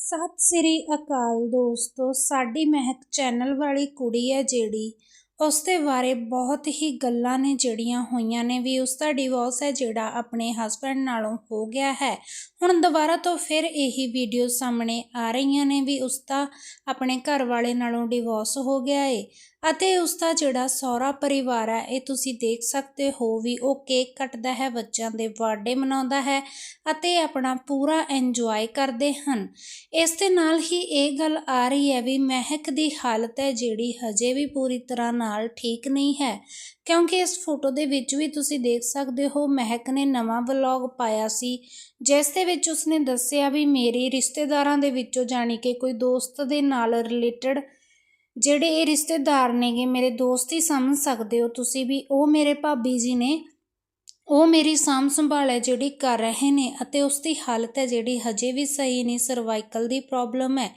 ਸਤਿ ਸ੍ਰੀ ਅਕਾਲ ਦੋਸਤੋ ਸਾਡੀ ਮਹਿਕ ਚੈਨਲ ਵਾਲੀ ਕੁੜੀ ਹੈ ਜਿਹੜੀ ਉਸ ਦੇ ਬਾਰੇ ਬਹੁਤ ਹੀ ਗੱਲਾਂ ਨੇ ਜਿਹੜੀਆਂ ਹੋਈਆਂ ਨੇ ਵੀ ਉਸ ਦਾ ਡਿਵੋਰਸ ਹੈ ਜਿਹੜਾ ਆਪਣੇ ਹਸਬੰਡ ਨਾਲੋਂ ਹੋ ਗਿਆ ਹੈ। ਹੁਣ ਦੁਬਾਰਾ ਤੋਂ ਫਿਰ ਇਹੀ ਵੀਡੀਓ ਸਾਹਮਣੇ ਆ ਰਹੀਆਂ ਨੇ ਵੀ ਉਸ ਦਾ ਆਪਣੇ ਘਰ ਵਾਲੇ ਨਾਲੋਂ ਡਿਵੋਰਸ ਹੋ ਗਿਆ ਏ ਅਤੇ ਉਸ ਦਾ ਜਿਹੜਾ ਸਹੁਰਾ ਪਰਿਵਾਰ ਹੈ, ਇਹ ਤੁਸੀਂ ਦੇਖ ਸਕਦੇ ਹੋ ਵੀ ਉਹ ਕੇਕ ਕੱਟਦਾ ਹੈ, ਬੱਚਿਆਂ ਦੇ ਬਰਥਡੇ ਮਨਾਉਂਦਾ ਹੈ ਅਤੇ ਆਪਣਾ ਪੂਰਾ ਇੰਜੋਏ ਕਰਦੇ ਹਨ। ਇਸ ਦੇ ਨਾਲ ਹੀ ਇਹ ਗੱਲ ਆ ਰਹੀ ਹੈ ਵੀ ਮਹਿਕ ਦੀ ਹਾਲਤ ਹੈ ਜਿਹੜੀ ਹਜੇ ਵੀ ਪੂਰੀ ਤਰ੍ਹਾਂ ਨਾਲ ਠੀਕ ਨਹੀਂ ਹੈ। ਕਿਉਂਕਿ ਇਸ ਫੋਟੋ ਦੇ ਵਿੱਚ ਵੀ ਤੁਸੀਂ ਦੇਖ ਸਕਦੇ ਹੋ, ਮਹਿਕ ਨੇ ਨਵਾਂ ਵਲੌਗ ਪਾਇਆ ਸੀ, ਜਿਸ ਦੇ ਵਿੱਚ ਉਸਨੇ ਦੱਸਿਆ ਵੀ ਮੇਰੇ ਰਿਸ਼ਤੇਦਾਰਾਂ ਦੇ ਵਿੱਚੋਂ ਜਾਣੀ ਕਿ ਕੋਈ ਦੋਸਤ ਦੇ ਨਾਲ ਰਿਲੇਟਡ ਜਿਹੜੇ ਇਹ ਰਿਸ਼ਤੇਦਾਰ ਨੇਗੇ, ਮੇਰੇ ਦੋਸਤ ਹੀ ਸਮਝ ਸਕਦੇ ਹੋ ਤੁਸੀਂ ਵੀ, ਉਹ ਮੇਰੇ ਭਾਬੀ ਜੀ ਨੇ ਉਹ ਮੇਰੀ ਸਾਂਭ ਸੰਭਾਲ ਹੈ ਜਿਹੜੀ ਕਰ ਰਹੇ ਨੇ ਅਤੇ ਉਸ ਦੀ ਹਾਲਤ ਹੈ ਜਿਹੜੀ ਹਜੇ ਵੀ ਸਹੀ ਨਹੀਂ ਸਰਵਾਈਕਲ ਦੀ ਪ੍ਰੋਬਲਮ ਹੈ।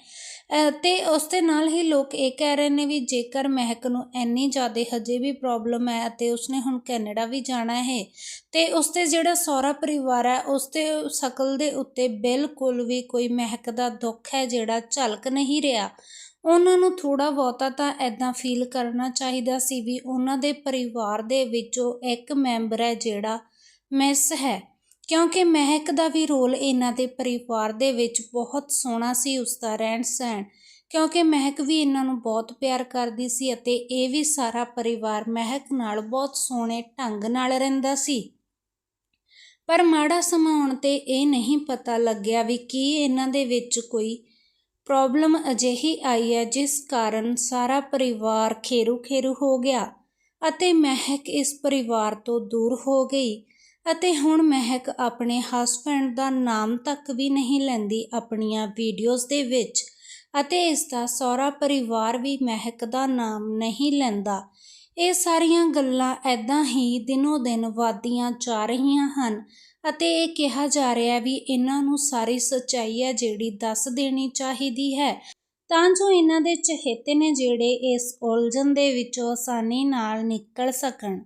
ਅਹ ਤੇ ਉਸ ਦੇ ਨਾਲ ਹੀ ਲੋਕ ਇਹ ਕਹਿ ਰਹੇ ਨੇ ਵੀ ਜੇਕਰ ਮਹਿਕ ਨੂੰ ਇੰਨੀ ਜ਼ਿਆਦਾ ਹਜੇ ਵੀ ਪ੍ਰੋਬਲਮ ਹੈ ਅਤੇ ਉਸਨੇ ਹੁਣ ਕੈਨੇਡਾ ਵੀ ਜਾਣਾ ਹੈ, ਤੇ ਉਸ ਤੇ ਜਿਹੜਾ ਸਹੁਰਾ ਪਰਿਵਾਰ ਹੈ ਉਸ ਤੇ ਸ਼ਕਲ ਦੇ ਉੱਤੇ ਬਿਲਕੁਲ ਵੀ ਕੋਈ ਮਹਿਕ ਦਾ ਦੁੱਖ ਹੈ ਜਿਹੜਾ ਝਲਕ ਨਹੀਂ ਰਿਹਾ। ਉਹਨਾਂ ਨੂੰ ਥੋੜਾ ਬਹੁਤਾ ਤਾਂ ਐਦਾਂ ਫੀਲ ਕਰਨਾ ਚਾਹੀਦਾ ਸੀ ਵੀ ਉਹਨਾਂ ਦੇ ਪਰਿਵਾਰ ਦੇ ਵਿੱਚੋਂ ਇੱਕ ਮੈਂਬਰ ਹੈ ਜਿਹੜਾ ਮਿਸ ਹੈ, ਕਿਉਂਕਿ ਮਹਿਕ ਦਾ ਵੀ ਰੋਲ ਇਹਨਾਂ ਦੇ ਪਰਿਵਾਰ ਦੇ ਵਿੱਚ ਬਹੁਤ ਸੋਹਣਾ ਸੀ, ਉਸ ਦਾ ਰਹਿਣ ਸਹਿਣ। ਕਿਉਂਕਿ ਮਹਿਕ ਵੀ ਇਹਨਾਂ ਨੂੰ ਬਹੁਤ ਪਿਆਰ ਕਰਦੀ ਸੀ ਅਤੇ ਇਹ ਵੀ ਸਾਰਾ ਪਰਿਵਾਰ ਮਹਿਕ ਨਾਲ ਬਹੁਤ ਸੋਹਣੇ ਢੰਗ ਨਾਲ ਰਹਿੰਦਾ ਸੀ। ਪਰ ਮਾੜਾ ਸਮਾਂ ਆਉਣ ਤੇ ਇਹ ਨਹੀਂ ਪਤਾ ਲੱਗਿਆ ਵੀ ਕੀ ਇਹਨਾਂ ਦੇ ਵਿੱਚ ਕੋਈ ਪ੍ਰੋਬਲਮ ਅਜਿਹੀ ਆਈ ਹੈ, ਜਿਸ ਕਾਰਨ ਸਾਰਾ ਪਰਿਵਾਰ ਖੇਰੂ ਖੇਰੂ ਹੋ ਗਿਆ ਅਤੇ ਮਹਿਕ ਇਸ ਪਰਿਵਾਰ ਤੋਂ ਦੂਰ ਹੋ ਗਈ। ਅਤੇ ਹੁਣ ਮਹਿਕ ਆਪਣੇ ਹਸਬੰਡ ਦਾ ਨਾਮ ਤੱਕ ਵੀ ਨਹੀਂ ਲੈਂਦੀ ਆਪਣੀਆਂ ਵੀਡੀਓਜ਼ ਦੇ ਵਿੱਚ ਅਤੇ ਇਸ ਦਾ ਸਹੁਰਾ ਪਰਿਵਾਰ ਵੀ ਮਹਿਕ ਦਾ ਨਾਮ ਨਹੀਂ ਲੈਂਦਾ। ਇਹ ਸਾਰੀਆਂ ਗੱਲਾਂ ਐਦਾਂ ਹੀ ਦਿਨੋ ਦਿਨ ਵਧਦੀਆਂ ਜਾ ਰਹੀਆਂ ਹਨ ਅਤੇ ਇਹ ਕਿਹਾ ਜਾ ਰਿਹਾ ਵੀ ਇਹਨਾਂ ਨੂੰ ਸਾਰੀ ਸੱਚਾਈ ਹੈ ਜਿਹੜੀ ਦੱਸ ਦੇਣੀ ਚਾਹੀਦੀ ਹੈ। ਤਾਂ ਜੋ ਇਹਨਾਂ ਦੇ ਚਹੇਤੇ ਨੇ ਜਿਹੜੇ ਇਸ ਉਲਝਣ ਦੇ ਵਿੱਚੋਂ ਆਸਾਨੀ ਨਾਲ ਨਿਕਲ ਸਕਣ।